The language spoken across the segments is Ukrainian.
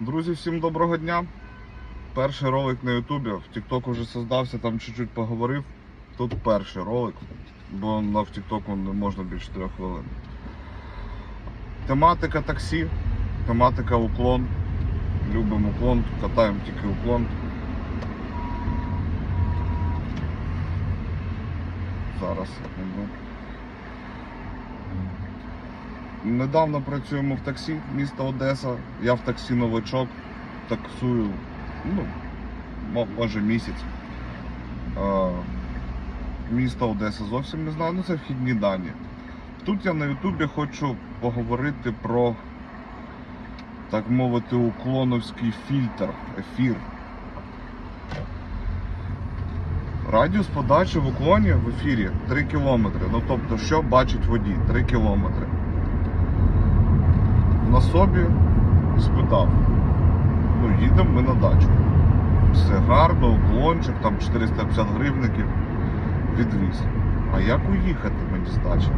Друзі, всім доброго дня. Перший ролик на Ютубі. В TikTok уже создався, там чуть-чуть поговорив. Тут перший ролик, бо на в TikTok не можна більше 4 хвилин. Тематика таксі, тематика уклон. Любимо уклон, катаємо тільки уклон. Зараз. Недавно працюємо в таксі міста Одеса. Я в таксі новачок, таксую, ну, мо- може місяць. Е, Місто Одеса зовсім не знаю, ну це вхідні дані. Тут я на Ютубі хочу поговорити про, так мовити, уклоновський фільтр, ефір. Радіус подачі в уклоні в ефірі 3 кілометри. Ну тобто, що бачить водій? 3 кілометри на собі спитав. Ну, їдемо ми на дачу. Все гарно, уклончик, там 450 гривників відвіз. А як уїхати мені з дачі?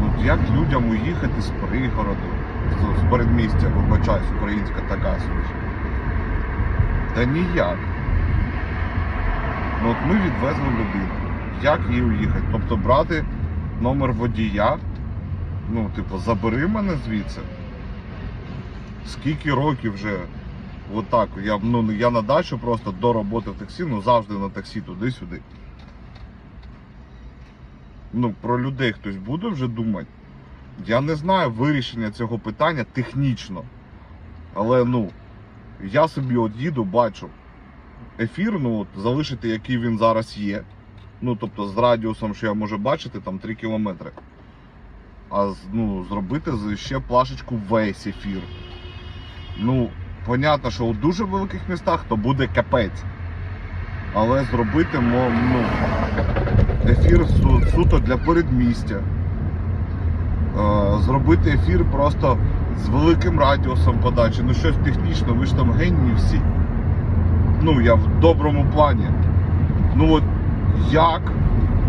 Ну, як людям уїхати з пригороду, з передмістя, вибачаюсь, українська така собі. Та ніяк. Ну от ми відвезли людину. Як їй уїхати? Тобто брати номер водія ну, типу, забери мене звідси. Скільки років вже отак. Я, ну, я на дачу просто до роботи в таксі, ну завжди на таксі туди-сюди. Ну, про людей хтось буде вже думати. Я не знаю вирішення цього питання технічно. Але ну, я собі от їду, бачу ефір, ну от залишити, який він зараз є. Ну, тобто з радіусом, що я можу бачити, там 3 кілометри а ну, зробити ще плашечку весь ефір. Ну, понятно, що у дуже великих містах то буде капець. Але зробити ну, ефір су- суто для передмістя. Е, зробити ефір просто з великим радіусом подачі. Ну щось технічно, ви ж там генії всі. Ну, я в доброму плані. Ну от як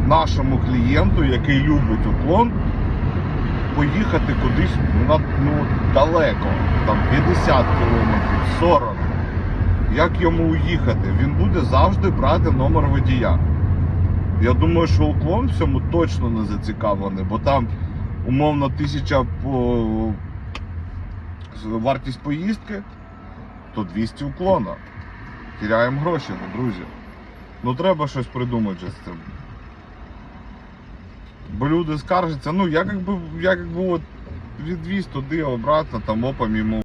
нашому клієнту, який любить уклон, поїхати кудись на, ну, далеко, там 50 кілометрів, 40. Як йому уїхати? Він буде завжди брати номер водія. Я думаю, що уклон в цьому точно не зацікавлений, бо там умовно тисяча по... вартість поїздки, то 200 уклона. Тіряємо гроші, ну, друзі. Ну треба щось придумати з цим. Бо люди скаржаться, ну я как би, я как би от відвіз туди, обратно, там опа мимо